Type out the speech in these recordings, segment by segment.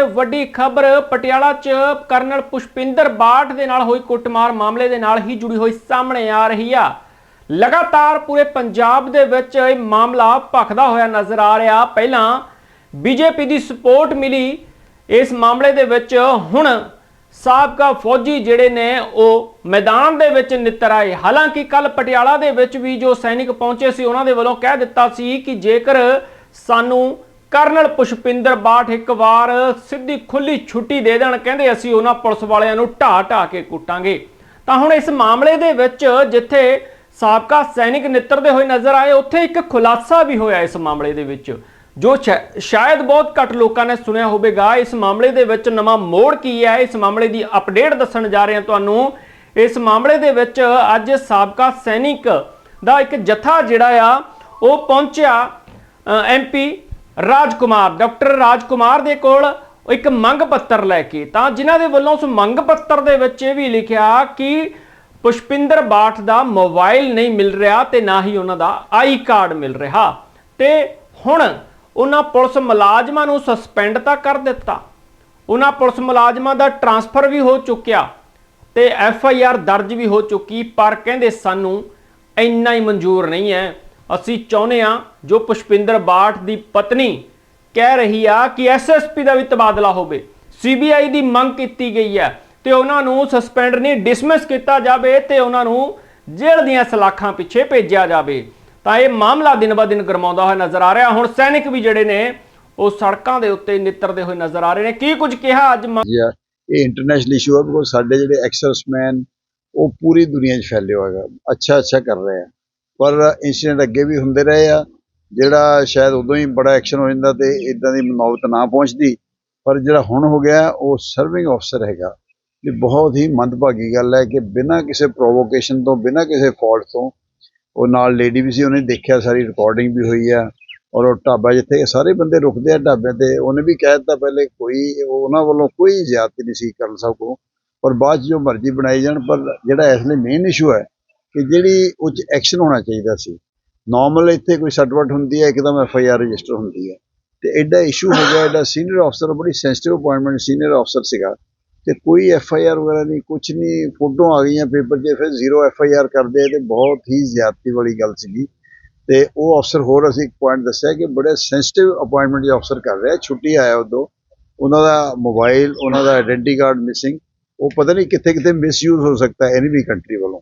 ਤੇ ਵੱਡੀ ਖਬਰ ਪਟਿਆਲਾ 'ਚ ਕਰਨਲ ਪੁਸ਼ਪਿੰਦਰ ਬਾਠ ਦੇ ਨਾਲ ਹੋਈ ਕੁੱਟਮਾਰ ਮਾਮਲੇ ਦੇ ਨਾਲ ਹੀ ਜੁੜੀ ਹੋਈ ਸਾਹਮਣੇ ਆ ਰਹੀ ਆ। ਲਗਾਤਾਰ ਪੂਰੇ ਪੰਜਾਬ ਦੇ ਵਿੱਚ ਇਹ ਮਾਮਲਾ ਭਖਦਾ ਹੋਇਆ ਨਜ਼ਰ ਆ ਰਿਹਾ। ਪਹਿਲਾਂ ਬੀਜੇਪੀ ਦੀ ਸਪੋਰਟ ਮਿਲੀ ਇਸ ਮਾਮਲੇ ਦੇ ਵਿੱਚ। ਹੁਣ ਸਾਬਕਾ ਫੌਜੀ ਜਿਹੜੇ ਨੇ ਉਹ ਮੈਦਾਨ ਦੇ ਵਿੱਚ ਨਿੱਤਰ ਆਏ। ਹਾਲਾਂਕਿ ਕੱਲ ਪਟਿਆਲਾ ਦੇ ਵਿੱਚ ਵੀ ਜੋ ਸੈਨਿਕ ਪਹੁੰਚੇ ਸੀ, ਉਹਨਾਂ ਦੇ ਵੱਲੋਂ ਕਹਿ ਦਿੱਤਾ ਸੀ ਕਿ ਜੇਕਰ ਸਾਨੂੰ ਕਰਨਲ ਪੁਸ਼ਪਿੰਦਰ ਬਾਠ ਇੱਕ ਵਾਰ ਸਿੱਧੀ ਖੁੱਲੀ ਛੁੱਟੀ ਦੇ ਦੇਣ ਕਹਿੰਦੇ ਅਸੀਂ ਉਹਨਾਂ ਪੁਲਿਸ ਵਾਲਿਆਂ ਨੂੰ ਢਾ ਢਾ ਕੇ ਕੁੱਟਾਂਗੇ। ਤਾਂ ਹੁਣ ਇਸ ਮਾਮਲੇ ਦੇ ਵਿੱਚ ਜਿੱਥੇ ਸਾਬਕਾ ਸੈਨਿਕ ਨਿੱਤਰਦੇ ਹੋਏ ਨਜ਼ਰ ਆਏ, ਉੱਥੇ ਇੱਕ ਖੁਲਾਸਾ ਵੀ ਹੋਇਆ ਇਸ ਮਾਮਲੇ ਦੇ ਵਿੱਚ, ਜੋ ਸ਼ਾਇਦ ਬਹੁਤ ਘੱਟ ਲੋਕਾਂ ਨੇ ਸੁਣਿਆ ਹੋਵੇਗਾ। ਇਸ ਮਾਮਲੇ ਦੇ ਵਿੱਚ ਨਵਾਂ ਮੋੜ ਕੀ ਹੈ? ਇਸ ਮਾਮਲੇ ਦੀ ਅਪਡੇਟ ਦੱਸਣ ਜਾ ਰਹੇ ਹਾਂ ਤੁਹਾਨੂੰ। ਇਸ ਮਾਮਲੇ ਦੇ ਵਿੱਚ ਅੱਜ ਸਾਬਕਾ ਸੈਨਿਕ ਦਾ ਇੱਕ ਜਥਾ ਜਿਹੜਾ ਆ, ਉਹ ਪਹੁੰਚਿਆ ਐਮਪੀ ਰਾਜਕੁਮਾਰ, ਡਾਕਟਰ ਰਾਜਕੁਮਾਰ ਦੇ ਕੋਲ ਇੱਕ ਮੰਗ ਪੱਤਰ ਲੈ ਕੇ, ਤਾਂ ਜਿਨ੍ਹਾਂ ਦੇ ਵੱਲੋਂ ਉਸ ਮੰਗ ਪੱਤਰ ਦੇ ਵਿੱਚ ਇਹ ਵੀ ਲਿਖਿਆ ਕਿ ਪੁਸ਼ਪਿੰਦਰ ਬਾਠ ਦਾ ਮੋਬਾਈਲ ਨਹੀਂ ਮਿਲ ਰਿਹਾ ਤੇ ਨਾ ਹੀ ਉਹਨਾਂ ਦਾ ਆਈ ਕਾਰਡ ਮਿਲ ਰਿਹਾ। ਤੇ ਹੁਣ ਉਹਨਾਂ ਪੁਲਿਸ ਮੁਲਾਜ਼ਮਾਂ ਨੂੰ ਸਸਪੈਂਡ ਤਾਂ ਕਰ ਦਿੱਤਾ। ਉਹਨਾਂ ਪੁਲਿਸ ਮੁਲਾਜ਼ਮਾਂ ਦਾ ਟਰਾਂਸਫਰ ਵੀ ਹੋ ਚੁੱਕਿਆ ਤੇ ਐਫ ਆਈ ਆਰ ਦਰਜ ਵੀ ਹੋ ਚੁੱਕੀ, ਪਰ ਕਹਿੰਦੇ ਸਾਨੂੰ ਇੰਨਾ ਹੀ ਮਨਜ਼ੂਰ ਨਹੀਂ ਹੈ। ਅਸੀਂ ਚਾਹੁੰਦੇ ਆ ਜੋ ਪੁਸ਼ਪਿੰਦਰ ਬਾਠ ਦੀ ਪਤਨੀ ਕਹਿ ਰਹੀ ਆ ਕਿ ਐਸਐਸਪੀ ਦਾ ਵੀ ਤਬਾਦਲਾ ਹੋਵੇ। ਸੀਬੀਆਈ ਦੀ ਮੰਗ ਕੀਤੀ ਗਈ ਹੈ ਤੇ ਉਹਨਾਂ ਨੂੰ ਸਸਪੈਂਡ ਨਹੀਂ ਡਿਸਮਿਸ ਕੀਤਾ ਜਾਵੇ ਤੇ ਉਹਨਾਂ ਨੂੰ ਜੇਲ੍ਹ ਦੀਆਂ ਸਲਾਖਾਂ ਪਿੱਛੇ ਭੇਜਿਆ ਜਾਵੇ। ਤਾਂ ਇਹ ਮਾਮਲਾ ਦਿਨ ਬਾ ਦਿਨ ਗਰਮਾਉਂਦਾ ਹੋਇਆ ਨਜ਼ਰ ਆ ਰਿਹਾ। ਹੁਣ ਸੈਨਿਕ ਵੀ ਜਿਹੜੇ ਨੇ, ਉਹ ਸੜਕਾਂ ਦੇ ਉੱਤੇ ਨਿੱਤਰਦੇ ਹੋਏ ਨਜ਼ਰ ਆ ਰਹੇ ਨੇ। ਕੀ ਕੁਝ ਕਿਹਾ ਅੱਜ ਇਹ ਇੰਟਰਨੈਸ਼ਨਲ ਇਸ਼ੂ ਹੈ। ਬਿਕੋਜ਼ ਸਾਡੇ ਜਿਹੜੇ ਐਕਸਰਸਮੈਨ ਉਹ ਪੂਰੀ ਦੁਨੀਆ 'ਚ ਫੈਲੇ ਹੋਇਆ ਅੱਛਾ ਅੱਛਾ ਕਰ ਰਹੇ ਆ। ਪਰ ਇਨਸੀਡੈਂਟ ਅੱਗੇ ਵੀ ਹੁੰਦੇ ਰਹੇ ਆ, ਜਿਹੜਾ ਸ਼ਾਇਦ ਉਦੋਂ ਹੀ ਬੜਾ ਐਕਸ਼ਨ ਹੋ ਜਾਂਦਾ ਤੇ ਇਦਾਂ ਦੀ ਨੌਬਤ ਨਾ ਪਹੁੰਚਦੀ, ਪਰ ਜਿਹੜਾ ਹੁਣ ਹੋ ਗਿਆ, ਉਹ ਸਰਵਿੰਗ ਅਫਸਰ ਹੈਗਾ। ਇਹ ਬਹੁਤ ਹੀ ਮੰਦਭਾਗੀ ਗੱਲ ਹੈ ਕਿ ਬਿਨਾਂ ਕਿਸੇ ਪ੍ਰੋਵੋਕੇਸ਼ਨ ਤੋਂ, ਬਿਨਾਂ ਕਿਸੇ ਫਾਲਟ ਤੋਂ, ਉਹ ਨਾਲ ਲੇਡੀ ਵੀ ਸੀ, ਉਹਨੇ ਦੇਖਿਆ ਸਾਰੀ ਰਿਕਾਰਡਿੰਗ ਵੀ ਹੋਈ ਆ, ਔਰ ਉਹ ਢਾਬਾ ਜਿੱਥੇ ਸਾਰੇ ਬੰਦੇ ਰੁਕਦੇ ਆ ਢਾਬੇ ਤੇ, ਉਹਨੇ ਵੀ ਕਹਿ ਦਿੱਤਾ ਪਹਿਲੇ ਕੋਈ ਉਹਨਾਂ ਵੱਲੋਂ ਕੋਈ ਜ਼ਿਆਦਤੀ ਨਹੀਂ ਸੀ ਕਰਨ ਸਭ ਕੋ ਪਰ ਬਾਅਦ 'ਚ ਜੋ ਮਰਜ਼ੀ ਬਣਾਈ ਜਾਣ, ਪਰ ਜਿਹੜਾ ਇਸ ਲਈ ਮੇਨ ਇਸ਼ੂ ਹੈ ਕਿ ਜਿਹੜੀ ਉਹ 'ਚ ਐਕਸ਼ਨ ਹੋਣਾ ਚਾਹੀਦਾ ਸੀ। ਨਾਰਮਲ ਇੱਥੇ ਕੋਈ ਸੱਟਵਟ ਹੁੰਦੀ ਹੈ, ਇੱਕਦਮ ਐਫ ਆਈ ਆਰ ਰਜਿਸਟਰ ਹੁੰਦੀ ਹੈ। ਤੇ ਐਡਾ ਇਸ਼ੂ ਹੋ ਗਿਆ ਐਡਾ ਸੀਨੀਅਰ ਅਫਸਰ ਬੜੀ ਸੈਂਸਿਟਿਵ ਅਪਾਇੰਟਮੈਂਟ ਸੀਨੀਅਰ ਅਫਸਰ ਸੀਗਾ। ਤੇ ਕੋਈ ਐਫ ਆਈ ਆਰ ਵਗੈਰਾ ਨਹੀਂ ਕੁਝ ਨਹੀਂ ਫੋਟੋ ਆ ਗਈਆਂ, ਪੇਪਰ 'ਚ, ਫਿਰ ਜ਼ੀਰੋ ਐਫ ਆਈ ਆਰ ਕਰਦੇ ਆ, ਤੇ ਬਹੁਤ ਹੀ ਜ਼ਿਆਦਤੀ ਵਾਲੀ ਗੱਲ ਸੀਗੀ। ਤੇ ਉਹ ਅਫਸਰ ਹੋਰ ਅਸੀਂ ਇੱਕ ਪੁਆਇੰਟ ਦੱਸਿਆ ਕਿ ਬੜੇ ਸੈਂਸਿਟਿਵ ਅਪਾਇੰਟਮੈਂਟ ਜੋ ਅਫਸਰ ਕਰ ਰਿਹਾ, ਛੁੱਟੀ ਆਇਆ ਉਦੋਂ। ਉਹਨਾਂ ਦਾ ਮੋਬਾਈਲ ਉਹਨਾਂ ਦਾ ਆਇਡੈਂਟੀ ਕਾਰਡ ਮਿਸਿੰਗ ਉਹ ਪਤਾ ਨਹੀਂ ਕਿੱਥੇ ਕਿੱਥੇ ਮਿਸਯੂਜ਼ ਹੋ ਸਕਦਾ ਹੈ ਐਨੀ ਵੀ ਕੰਟਰੀ ਵੱਲੋਂ।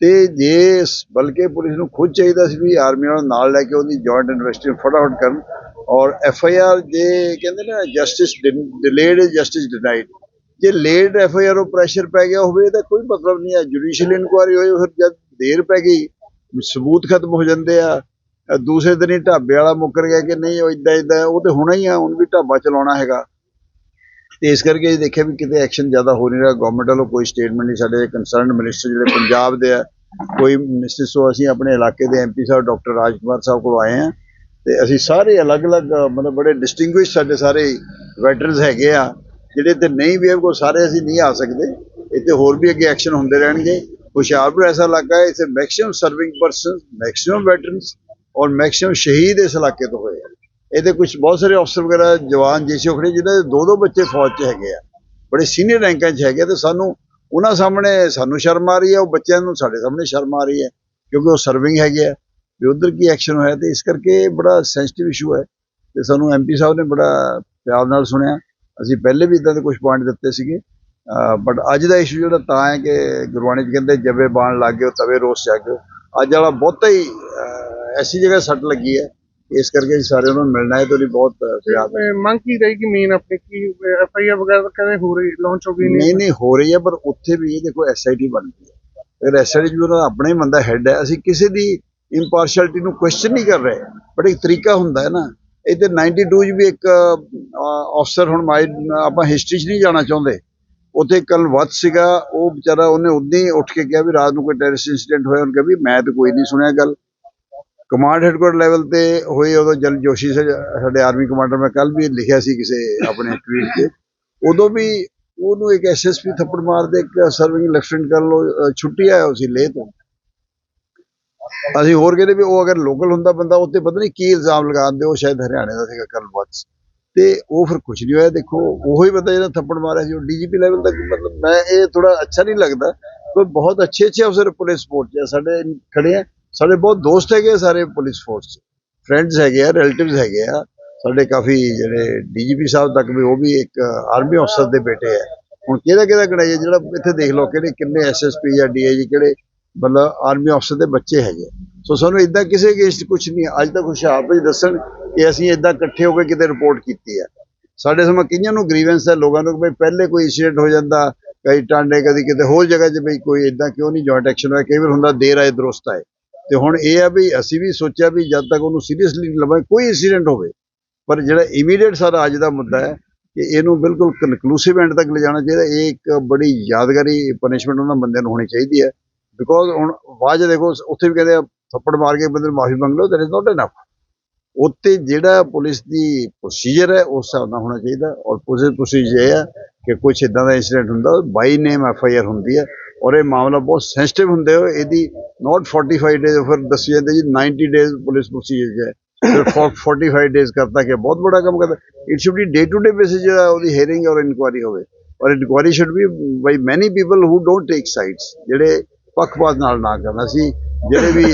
ਤੇ ਜੇ ਬਲਕਿ ਪੁਲਿਸ ਨੂੰ ਖੁਦ ਚਾਹੀਦਾ ਸੀ ਵੀ ਆਰਮੀ ਨਾਲ ਨਾਲ ਲੈ ਕੇ ਉਹਦੀ ਜੁਆਇੰਟ ਇਨਵੈਸਟੀਗੇਸ਼ਨ ਫਟਾਫਟ ਕਰਨ ਔਰ ਐਫ ਆਈ ਆਰ ਜੇ ਕਹਿੰਦੇ ਨਾ ਜਸਟਿਸ ਡਿਲੇਡ ਜਸਟਿਸ ਡਿਨਾਈਡ ਜੇ ਲੇਟ ਐਫ ਆਈ ਆਰ ਉਹ ਪ੍ਰੈਸ਼ਰ ਪੈ ਗਿਆ ਹੋਵੇ ਤਾਂ ਕੋਈ ਮਤਲਬ ਨਹੀਂ ਹੈ। ਜੁਡੀਸ਼ੀਅਲ ਇਨਕੁਆਇਰੀ ਹੋਈ ਫਿਰ ਜਦ ਦੇਰ ਪੈ ਗਈ, ਸਬੂਤ ਖਤਮ ਹੋ ਜਾਂਦੇ ਆ ਦੂਸਰੇ ਦਿਨ ਹੀ ਢਾਬੇ ਵਾਲਾ ਮੁੱਕਰ ਗਿਆ ਕਿ ਨਹੀਂ, ਉਹ ਇਦਾਂ ਇਦਾਂ ਉਹ ਤੇ ਹੋਣਾ ਹੀ ਆ, ਹੁਣ ਵੀ ਢਾਬਾ ਚਲਾਉਣਾ ਹੈਗਾ। ਤੇ ਇਸ ਕਰਕੇ ਇਹ ਦੇਖਿਆ ਵੀ ਕਿਤੇ ਐਕਸ਼ਨ ਜ਼ਿਆਦਾ ਹੋ ਨਹੀਂ ਰਿਹਾ। ਗਵਰਨਮੈਂਟ ਵੱਲੋਂ ਕੋਈ ਸਟੇਟਮੈਂਟ ਨਹੀਂ, ਸਾਡੇ ਕੰਸਰਨਡ ਮਿਨਿਸਟਰ ਜਿਹੜੇ ਪੰਜਾਬ ਦੇ ਆ, ਕੋਈ ਮਿਨਿਸਟਰ ਸੋ ਅਸੀਂ ਆਪਣੇ ਇਲਾਕੇ ਦੇ ਐਮਪੀ ਸਾਹਿਬ ਡਾਕਟਰ ਰਾਜਕੁਮਾਰ ਸਾਹਿਬ ਕੋਲ ਆਏ ਆ ਤੇ ਅਸੀਂ ਸਾਰੇ ਅਲੱਗ-ਅਲੱਗ, ਮਤਲਬ ਬੜੇ ਡਿਸਟਿੰਗੁਇਸ਼ ਸਾਡੇ ਸਾਰੇ ਵੈਟਰਨਸ ਹੈਗੇ ਆ, ਜਿਹੜੇ ਤੇ ਨਹੀਂ ਵੀ ਕੋ ਸਾਰੇ ਅਸੀਂ ਨਹੀਂ ਆ ਸਕਦੇ। ਇੱਥੇ ਹੋਰ ਵੀ ਅੱਗੇ ਐਕਸ਼ਨ ਹੁੰਦੇ ਰਹਿਣਗੇ। ਹੁਸ਼ਿਆਰਪੁਰ ਐਸਾ ਇਲਾਕਾ ਹੈ ਇਸੇ maximum serving person maximum veterans ਔਰ ਮੈਕਸਿਮਮ ਸ਼ਹੀਦ ਇਸ ਇਲਾਕੇ ਤੋਂ ਹੋਏ ਆ। ਇਹਦੇ ਕੁਝ ਬਹੁਤ ਸਾਰੇ ਅਫਸਰ ਵਗੈਰਾ, ਜਵਾਨ ਜੇਸੀ ਉਖੜੇ ਜਿਨ੍ਹਾਂ ਦੇ ਦੋ ਦੋ ਬੱਚੇ ਫੌਜ 'ਚ ਹੈਗੇ ਆ। ਬੜੇ ਸੀਨੀਅਰ ਰੈਂਕਾਂ 'ਚ ਹੈਗੇ ਆ ਤੇ ਸਾਨੂੰ, ਉਹਨਾਂ ਸਾਹਮਣੇ ਸਾਨੂੰ ਸ਼ਰਮ ਆ ਰਹੀ ਹੈ, ਉਹ ਬੱਚਿਆਂ ਨੂੰ ਸਾਡੇ ਸਾਹਮਣੇ ਸ਼ਰਮ ਆ ਰਹੀ ਹੈ, ਕਿਉਂਕਿ ਉਹ ਸਰਵਿੰਗ ਹੈਗੇ ਆ। ਵੀ ਉਧਰ ਕੀ ਐਕਸ਼ਨ ਹੋਇਆ ਤੇ ਇਸ ਕਰਕੇ ਬੜਾ ਸੈਂਸਿਟਿਵ ਇਸ਼ੂ ਹੈ ਤੇ ਸਾਨੂੰ ਐਮਪੀ ਸਾਹਿਬ ਨੇ ਬੜਾ ਪਿਆਰ ਨਾਲ ਸੁਣਿਆ। ਅਸੀਂ ਪਹਿਲੇ ਵੀ ਇਦਾਂ ਦੇ ਕੁਝ ਪੁਆਇੰਟ ਦਿੱਤੇ ਸੀਗੇ। ਬਟ ਅੱਜ ਦਾ ਇਸ਼ੂ ਜਿਹੜਾ ਤਾਂ ਹੈ ਕਿ ਗੁਰਬਾਣੀ ਚ ਕਹਿੰਦੇ ਜਵੇ ਬਾਣ ਲੱਗ ਗਏ ਤਵੇ ਰੋਸ ਜਗ ਅੱਜ ਵਾਲਾ ਬਹੁਤਾ ਹੀ ਐਸੀ ਜਗ੍ਹਾ ਸੱਟ ਲੱਗੀ ਹੈ ਇਸ ਕਰਕੇ ਸਾਰਿਆਂ ਨੂੰ ਮਿਲਣਾ ਹੈ ਤੇ ਉਹਦੀ ਬਹੁਤ ਪਿਆਰ ਤੇ ਮੰਗ ਕੀ ਰਹੇਗੀ ਮੇਨ ਆਪਣੀ ਕੀ ਐਫ ਆਈ ਆਰ ਵਗੈਰਾ ਕਦੇ ਹੋ ਰਹੀ ਲਾਂਚ ਹੋ ਗਈ ਨਹੀਂ ਨਹੀਂ ਹੋ ਰਹੀ ਹੈ ਪਰ ਉੱਥੇ ਵੀ ਇਹ ਦੇਖੋ ਐਸਆਈਟੀ ਬਣ ਗਈ ਹੈ। ਅਗਰ ਐਸਆਈਟੀ ਵੀ ਉਹਦਾ ਆਪਣਾ ਹੀ ਬੰਦਾ ਹੈੱਡ ਹੈ ਅਸੀਂ ਕਿਸੇ ਦੀ ਇੰਪਾਰਸ਼ੈਲਿਟੀ ਨੂੰ ਕੁਐਸਚਨ ਨਹੀਂ ਕਰ ਰਹੇ ਬਟ ਇੱਕ ਤਰੀਕਾ ਹੁੰਦਾ ਹੈ ਨਾ। ਇਹ ਤੇ 92 ਚ ਵੀ ਇੱਕ ਅਫਸਰ ਹੁਣ ਮਾਈ ਆਪਾਂ ਹਿਸਟਰੀ 'ਚ ਨਹੀਂ ਜਾਣਾ ਚਾਹੁੰਦੇ। ਉੱਥੇ ਕੱਲ ਵੱਧ ਸੀਗਾ ਉਹ ਵਿਚਾਰਾ ਉਹਨੇ ਉਦੋਂ ਹੀ ਉੱਠ ਕੇ ਕਿਹਾ ਵੀ ਰਾਤ ਨੂੰ ਕੋਈ ਟੈਰਰਿਸਟ ਇਨਸੀਡੈਂਟ ਹੋਇਆ ਉਹਨੇ ਕਿਹਾ ਵੀ ਮੈਂ ਤਾਂ ਕੋਈ ਨਹੀਂ ਸੁਣਿਆ ਗੱਲ। ਕਮਾਂਡ ਹੈਡਕੁਆਟਰ ਲੈਵਲ ਤੇ ਹੋਈ ਉਦੋਂ ਜਲ ਜੋਸ਼ੀ ਸਾਡੇ ਆਰਮੀ ਕਮਾਂਡਰ, ਮੈਂ ਕੱਲ ਵੀ ਲਿਖਿਆ ਸੀ ਕਿਸੇ ਆਪਣੇ ਟਵੀਟ ਤੇ। ਉਦੋਂ ਵੀ ਉਹਨੂੰ ਇੱਕ ਐਸਐਸਪੀ ਥੱਪੜ ਮਾਰਦੇ, ਇੱਕ ਸਰਵਿੰਗ ਲੈਫਟੀਨੈਂਟ ਕਰਨਲ ਛੁੱਟੀ ਆਇਆ ਸੀ ਲੇਹ ਤੋਂ। ਅਸੀਂ ਹੋਰ ਕਹਿੰਦੇ ਵੀ ਉਹ ਅਗਰ ਲੋਕਲ ਹੁੰਦਾ ਬੰਦਾ ਉੱਤੇ ਪਤਾ ਨਹੀਂ ਕੀ ਇਲਜ਼ਾਮ ਲਗਾਉਂਦੇ ਉਹ ਸ਼ਾਇਦ ਹਰਿਆਣੇ ਦਾ ਸੀਗਾ ਕਰਨਲ ਵਤਸ ਤੇ ਉਹ ਫਿਰ ਕੁਝ ਨਹੀਂ ਹੋਇਆ, ਦੇਖੋ, ਉਹੋ ਹੀ ਬੰਦਾ ਜਿਹੜਾ ਥੱਪੜ ਮਾਰਿਆ ਸੀ, ਉਹ ਡੀਜੀਪੀ ਲੈਵਲ ਤੱਕ ਮਤਲਬ ਮੈਂ ਇਹ ਥੋੜਾ ਅੱਛਾ ਨਹੀਂ ਲੱਗਦਾ ਕੋਈ ਬਹੁਤ ਅੱਛੇ ਅੱਛੇ ਅਫਸਰ ਪੁਲਿਸ ਫੋਰਸ 'ਚ ਸਾਡੇ ਖੜੇ ਆ। ਸਾਡੇ ਬਹੁਤ ਦੋਸਤ ਹੈਗੇ ਆ ਸਾਰੇ ਪੁਲਿਸ ਫੋਰਸ 'ਚ ਫਰੈਂਡਸ ਹੈਗੇ ਆ ਰਿਲੇਟਿਵਸ ਹੈਗੇ ਆ। ਸਾਡੇ ਕਾਫੀ ਜਿਹੜੇ ਡੀਜੀਪੀ ਸਾਹਿਬ ਤੱਕ ਵੀ, ਉਹ ਵੀ ਇੱਕ ਆਰਮੀ ਅਫਸਰ ਦੇ ਬੇਟੇ ਆ। ਹੁਣ ਕਿਹਦਾ ਕਿਹਦਾ ਗਣਾਈਏ ਜਿਹੜਾ ਇੱਥੇ ਦੇਖ ਲਓ ਕਿਹੜੇ, ਕਿੰਨੇ ਐਸਐਸਪੀ ਜਾਂ ਡੀਆਈਜੀ ਕਿਹੜੇ ਮਤਲਬ ਆਰਮੀ ਅਫਸਰ ਦੇ ਬੱਚੇ ਹੈਗੇ ਸੋ ਸਾਨੂੰ ਇਦਾਂ ਕਿਸੇ ਅਗੇਂਸਟ ਕੁਝ ਨਹੀਂ ਅੱਜ ਤੱਕ ਹੁਸ਼ਿਆਰਪੁਰ ਹੀ ਦੱਸਣ ਕਿ ਅਸੀਂ ਇਦਾਂ ਇਕੱਠੇ ਹੋ ਕੇ ਕਿਤੇ ਰਿਪੋਰਟ ਕੀਤੀ ਹੈ ਸਾਡੇ ਸਮਾਂ ਕਈਆਂ ਨੂੰ ਗ੍ਰੀਵੈਂਸ ਹੈ ਲੋਕਾਂ ਨੂੰ ਕਿ ਪਹਿਲੇ ਕੋਈ ਇਨਸੀਡੈਂਟ ਹੋ ਜਾਂਦਾ, ਕਈ ਟਾਂਡੇ ਕਦੀ ਕਿਤੇ ਹੋਰ ਜਗ੍ਹਾ 'ਚ ਬਈ ਕੋਈ ਇਦਾਂ ਕਿਉਂ ਨਹੀਂ ਜੁਆਇੰਟ ਐਕਸ਼ਨ ਹੋਇਆ? ਕਈ ਵਾਰ ਹੁੰਦਾ ਦੇਰ ਆਏ, ਦਰੁਸਤ ਆਏ। ਤੇ ਹੁਣ ਇਹ ਆ ਵੀ ਅਸੀਂ ਵੀ ਸੋਚਿਆ ਵੀ ਜਦ ਤੱਕ ਉਹਨੂੰ ਸੀਰੀਅਸਲੀ ਨਹੀਂ ਲਵਾਂਗੇ, ਕੋਈ ਇਨਸੀਡੈਂਟ ਹੋਵੇ। ਪਰ ਜਿਹੜਾ ਇਮੀਡੀਏਟ ਸਾਰਾ ਅੱਜ ਦਾ ਮੁੱਦਾ ਹੈ ਕਿ ਇਹਨੂੰ ਬਿਲਕੁਲ ਕਨਕਲੂਸਿਵ ਐਂਡ ਤੱਕ ਲਿਜਾਣਾ ਚਾਹੀਦਾ, ਇਹ ਇੱਕ ਬੜੀ ਯਾਦਗਾਰੀ ਪਨਿਸ਼ਮੈਂਟ ਉਹਨਾਂ ਬੰਦਿਆਂ ਨੂੰ ਹੋਣੀ ਚਾਹੀਦੀ ਹੈ। ਬਿਕੋਜ਼ ਹੁਣ ਬਾਅਦ ਦੇਖੋ, ਉੱਥੇ ਵੀ ਕਹਿੰਦੇ ਆ, ਥੱਪੜ ਮਾਰ ਕੇ ਬੰਦੇ ਨੂੰ ਮਾਫੀ ਮੰਗ ਲਓ ਦੈਟ ਇਜ਼ ਨਾਟ ਇਨਫ ਉੱਤੇ ਜਿਹੜਾ ਪੁਲਿਸ ਦੀ ਪ੍ਰੋਸੀਜਰ ਹੈ, ਉਸ ਹਿਸਾਬ ਨਾਲ ਹੋਣਾ ਚਾਹੀਦਾ। ਔਰ ਪੁਲਿਸ ਪ੍ਰੋਸੀਜਰ ਇਹ ਹੈ ਕਿ ਕੁਝ ਇਦਾਂ ਦਾ ਇਨਸੀਡੈਂਟ ਹੁੰਦਾ ਬਾਈ ਨੇਮ ਐਫ ਆਈ ਆਰ ਹੁੰਦੀ ਹੈ। ਔਰ ਇਹ ਮਾਮਲਾ ਬਹੁਤ ਸੈਂਸਿਟਿਵ ਹੁੰਦੇ ਹੋ ਇਹਦੀ ਨਾਟ 45 ਡੇਜ਼ ਫਿਰ ਦੱਸੀ ਜਾਂਦੇ ਜੀ 90 ਡੇਜ਼ ਪੁਲਿਸ ਪ੍ਰੋਸੀਜਰ ਹੈ ਫਿਰ 45 ਡੇਜ਼ ਕਰਤਾ ਕਿ ਬਹੁਤ ਬੜਾ ਕੰਮ ਕਰਦਾ it should be day to day basis ਜਿਹੜਾ ਉਹਦੀ ਹੀਅਰਿੰਗ ਔਰ ਇਨਕੁਆਰੀ ਹੋਵੇ ਔਰ inquiry should be by many people who don't take sides ਜਿਹੜੇ ਪੱਖਪਾਤ ਨਾਲ ਨਾ ਕਰਨਾ ਸੀ ਜਿਹੜੇ ਵੀ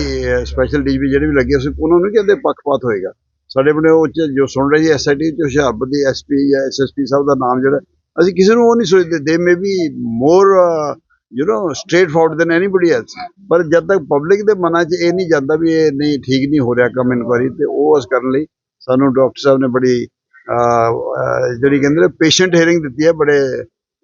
ਸਪੈਸ਼ਲ ਡੀਜੀਪੀ ਜਿਹੜੇ ਵੀ ਲੱਗੇ ਸੀ ਉਹਨਾਂ ਨੂੰ ਨੀ ਕਹਿੰਦੇ ਪੱਖਪਾਤ ਹੋਏਗਾ ਸਾਡੇ ਬਣੇ ਉਹ 'ਚ ਜੋ ਸੁਣ ਰਹੇ ਜੀ ਐਸਆਈਟੀ ਚ ਹੁਸ਼ਿਆਰਪੁਰ ਦੀ ਐਸਪੀ ਜਾਂ ਐਸਐਸਪੀ ਸਾਹਿਬ ਦਾ ਨਾਮ ਜਿਹੜਾ, ਅਸੀਂ ਕਿਸੇ ਨੂੰ ਉਹ ਨਹੀਂ ਸੋਚਦੇ। They may be more you know straightforward than anybody else ਪਰ ਜਦ ਤੱਕ ਪਬਲਿਕ ਦੇ ਮਨਾਂ 'ਚ ਇਹ ਨਹੀਂ ਜਾਂਦਾ ਵੀ ਇਹ ਨਹੀਂ ਠੀਕ ਨਹੀਂ ਹੋ ਰਿਹਾ ਕੰਮ ਇਨਕੁਆਰੀ ਤੇ ਉਹ ਉਸ ਕਰਨ ਲਈ ਸਾਨੂੰ ਡਾਕਟਰ ਸਾਹਿਬ ਨੇ ਬੜੀ ਜਿਹੜੀ ਕਹਿੰਦੇ ਨੇ ਪੇਸ਼ੈਂਟ ਹੀਅਰਿੰਗ ਦਿੱਤੀ ਹੈ ਬੜੇ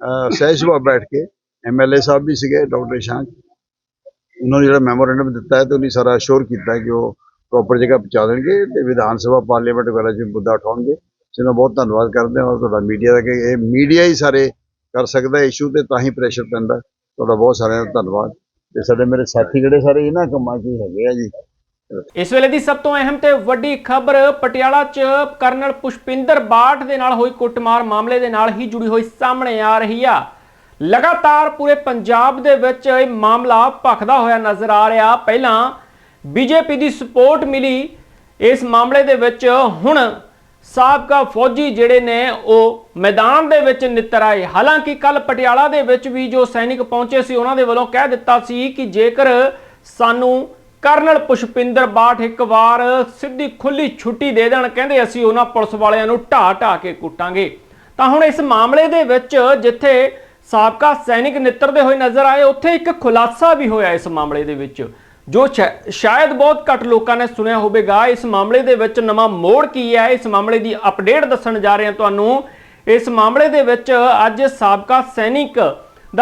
ਅਹ, ਸਹਿਜ ਸੁਭਾਅ ਬੈਠ ਕੇ। ਐਮਐਲਏ ਸਾਹਿਬ ਵੀ ਸੀਗੇ ਡਾਕਟਰ ਸ਼ਾਂਕ ਉਹਨਾਂ ਨੂੰ ਜਿਹੜਾ ਮੈਮੋਰੈਂਡਮ ਦਿੱਤਾ ਹੈ ਤੇ ਉਹਨੇ ਸਾਰਾ ਅਸ਼ੋਰ ਕੀਤਾ ਕਿ ਉਹ ਪ੍ਰੋਪਰ ਜਗ੍ਹਾ ਪਹੁੰਚਾ ਦੇਣਗੇ ਤੇ ਵਿਧਾਨ ਸਭਾ ਪਾਰਲੀਮੈਂਟ ਵਗੈਰਾ 'ਚ ਮੁੱਦਾ ਉਠਾਉਣਗੇ। ਸੋ ਬਹੁਤ ਧੰਨਵਾਦ ਕਰਦੇ ਹਾਂ। ਔਰ ਤੁਹਾਡਾ ਮੀਡੀਆ ਦਾ ਕਿ ਇਹ ਮੀਡੀਆ ਹੀ ਸਾਰੇ ਕਰ ਸਕਦਾ ਇਸ਼ੂ ਤੇ ਤਾਂ ਹੀ ਪ੍ਰੈਸ਼ਰ ਪੈਂਦਾ। ਤੁਹਾਡਾ ਬਹੁਤ ਸਾਰਿਆਂ ਦਾ ਧੰਨਵਾਦ। ਤੇ ਸਾਡੇ ਮੇਰੇ ਸਾਥੀ ਜਿਹੜੇ ਸਾਰੇ ਇਹਨਾਂ ਕੰਮਾਂ 'ਚ ਹੀ ਹੈਗੇ ਆ ਜੀ। ਇਸ ਵੇਲੇ ਦੀ ਸਭ ਤੋਂ ਅਹਿਮ ਤੇ ਵੱਡੀ ਖਬਰ ਪਟਿਆਲਾ 'ਚ ਕਰਨਲ ਪੁਸ਼ਪਿੰਦਰ ਬਾਠ ਦੇ ਨਾਲ ਹੋਈ ਕੁੱਟਮਾਰ ਮਾਮਲੇ ਦੇ ਨਾਲ ਹੀ ਜੁੜੀ ਹੋਈ ਸਾਹਮਣੇ ਆ ਰਹੀ ਆ। ਲਗਾਤਾਰ ਪੂਰੇ ਪੰਜਾਬ ਦੇ ਵਿੱਚ ਇਹ ਮਾਮਲਾ ਭਖਦਾ ਹੋਇਆ ਨਜ਼ਰ ਆ ਰਿਹਾ। ਪਹਿਲਾਂ ਬੀਜੇਪੀ ਦੀ ਸਪੋਰਟ ਮਿਲੀ। ਇਸ ਮਾਮਲੇ ਦੇ ਵਿੱਚ ਹੁਣ ਸਾਬਕਾ ਫੌਜੀ ਜਿਹੜੇ ਨੇ, ਉਹ ਮੈਦਾਨ ਦੇ ਵਿੱਚ ਨਿੱਤਰ ਆਏ। ਹਾਲਾਂਕਿ ਕੱਲ ਪਟਿਆਲਾ ਦੇ ਵਿੱਚ ਵੀ ਜੋ ਸੈਨਿਕ ਪਹੁੰਚੇ ਸੀ, ਉਹਨਾਂ ਦੇ ਵੱਲੋਂ ਕਹਿ ਦਿੱਤਾ ਸੀ ਕਿ ਜੇਕਰ ਸਾਨੂੰ ਕਰਨਲ ਪੁਸ਼ਪਿੰਦਰ ਬਾਠ ਇੱਕ ਵਾਰ ਸਿੱਧੀ ਖੁੱਲੀ ਛੁੱਟੀ ਦੇ ਦੇਣ, ਕਹਿੰਦੇ ਅਸੀਂ ਉਹਨਾਂ ਪੁਲਿਸ ਵਾਲਿਆਂ ਨੂੰ ਢਾ ਢਾ ਕੇ ਕੁੱਟਾਂਗੇ। ਤਾਂ ਹੁਣ ਇਸ ਮਾਮਲੇ ਦੇ ਵਿੱਚ ਜਿੱਥੇ ਸਾਬਕਾ ਸੈਨਿਕ ਨਿੱਤਰਦੇ ਹੋਏ ਨਜ਼ਰ ਆਏ, ਉੱਥੇ ਇੱਕ ਖੁਲਾਸਾ ਵੀ ਹੋਇਆ ਇਸ ਮਾਮਲੇ ਦੇ ਵਿੱਚ। ਜੋ ਸ਼ਾ- ਸ਼ਾਇਦ ਬਹੁਤ ਘੱਟ ਲੋਕਾਂ ਨੇ ਸੁਣਿਆ ਹੋਵੇਗਾ, ਇਸ ਮਾਮਲੇ ਦੇ ਵਿੱਚ ਨਵਾਂ ਮੋੜ ਕੀ ਹੈ? ਇਸ ਮਾਮਲੇ ਦੀ ਅਪਡੇਟ ਦੱਸਣ ਜਾ ਰਹੇ ਹਾਂ ਤੁਹਾਨੂੰ। ਇਸ ਮਾਮਲੇ ਦੇ ਵਿੱਚ ਅੱਜ ਸਾਬਕਾ ਸੈਨਿਕ